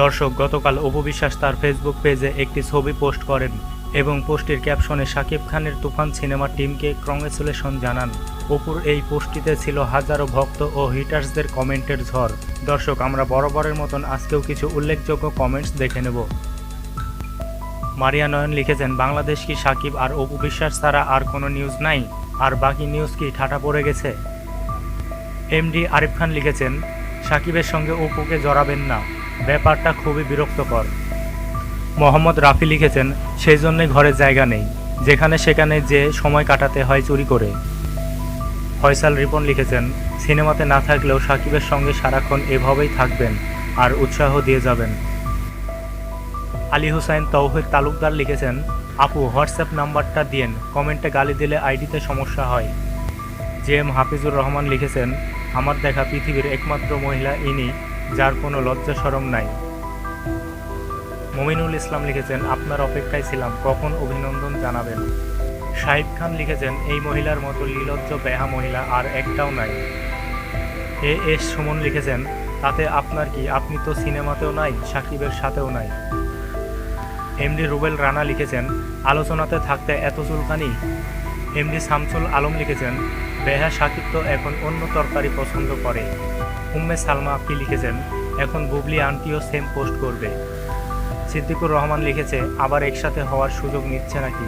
দর্শক গতকাল অপু বিশ্বাস তার ফেসবুক পেজে একটি ছবি পোস্ট করেন এবং পোস্টের ক্যাপশনে শাকিব খানের তুফান সিনেমা টিমকে কংগ্রেচুলেশন জানান। অপুর এই পোস্টটিতে ছিল হাজারো ভক্ত ও হিটার্সদের কমেন্টের ঝড়। দর্শক, আমরা বরাবরের মতন আজকেও কিছু উল্লেখযোগ্য কমেন্টস দেখে নেব। মারিয়া নয়ন লিখেছেন, বাংলাদেশ কি সাকিব আর অপু বিশ্বাস ছাড়া আর কোনো নিউজ নাই? আর বাকি নিউজ কি ঠাটা পড়ে গেছে? এমডি আরিফ খান লিখেছেন সাকিবের সঙ্গে অপুকে জড়াবেন না। ব্যাপারটা খুবই বিরক্তকর। মোহাম্মদ রাফি লিখেছেন, সেই জন্যই ঘরে জায়গা নেই, যেখানে সেখানে যে সময় কাটাতে হয় চুরি করে। ফয়সাল রিপন লিখেছেন, সিনেমাতে না থাকলেও সাকিবের সঙ্গে সারাক্ষণ এভাবেই থাকবেন আর উৎসাহ দিয়ে যাবেন। আলী হুসাইন তৌহিদ তালুকদার লিখেছেন, আপু, হোয়াটসঅ্যাপ নাম্বারটা দিয়েন, কমেন্টে গালি দিলে আইডিতে সমস্যা হয়। জে এম হাফিজুর রহমান লিখেছেন, আমার দেখা পৃথিবীর একমাত্র মহিলা ইনি যার কোনো লজ্জা সরম নাই। মমিনুল ইসলাম লিখেছেন, আপনার অপেক্ষায় ছিলাম, কখন অভিনন্দন জানাবেন? শাহিব খান লিখেছেন, এই মহিলার মতো লীলজ্জ, বেহা মহিলা আর একটাও নাই। এ এস সুমন লিখেছেন, তাতে আপনার কি, আপনি তো সিনেমাতেও নাই, সাকিবের সাথেও নাই? এমডি রুবেল রানা লিখেছেন, আলোচনাতে থাকতে এত চুলকানি? এমডি শামসুল আলম লিখেছেন, বেহা সাকিব তো এখন অন্য তরকারি পছন্দ করে। উম্মে সালমা আপনি লিখেছেন, এখন বুবলি আন্টিও সেম পোস্ট করবে। সিদ্দিকুর রহমান লিখেছে, আবার একসাথে হওয়ার সুযোগ নিচ্ছে নাকি?